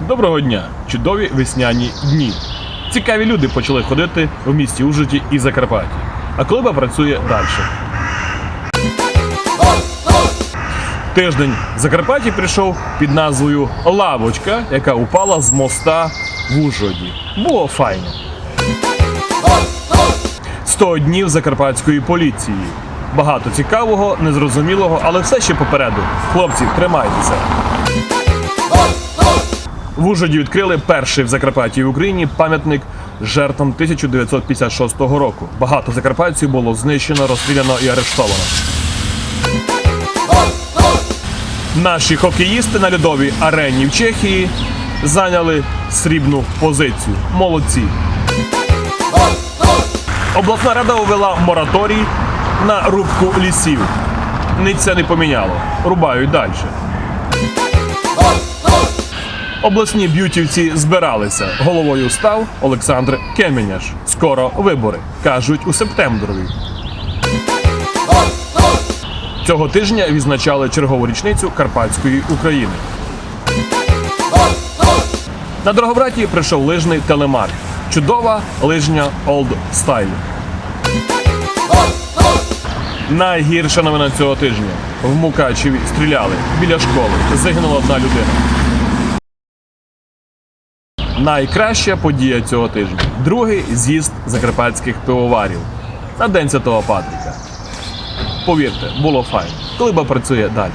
Доброго дня! Чудові весняні дні. Цікаві люди почали ходити в місті Ужгороді і Закарпатті. А колиба працює далі. Тиждень в Закарпатті прийшов під назвою Лавочка, яка упала з моста в Ужгороді. Було файно. 100 днів закарпатської поліції. Багато цікавого, незрозумілого, але все ще попереду. Хлопці, тримайтеся. В Ужгороді відкрили перший в Закарпатті і Україні пам'ятник жертвам 1956 року. Багато закарпатців було знищено, розстріляно і арештовано. Наші хокеїсти на льодовій арені в Чехії зайняли срібну позицію. Молодці. Обласна рада увела мораторій на рубку лісів. Ниць це не поміняло. Рубають далі. Обласні б'ютівці збиралися. Головою став Олександр Кеміняш. Скоро вибори. Кажуть, у септемброві. Цього тижня відзначали чергову річницю Карпатської України. На Дрогобраті прийшов лижний телемарк. Чудова лижня Old Style. Найгірша новина цього тижня. В Мукачеві стріляли біля школи. Загинула одна людина. Найкраща подія цього тижня. Другий з'їзд закарпатських пивоварів на День Святого Патріка. Повірте, було файно. Клиба працює далі.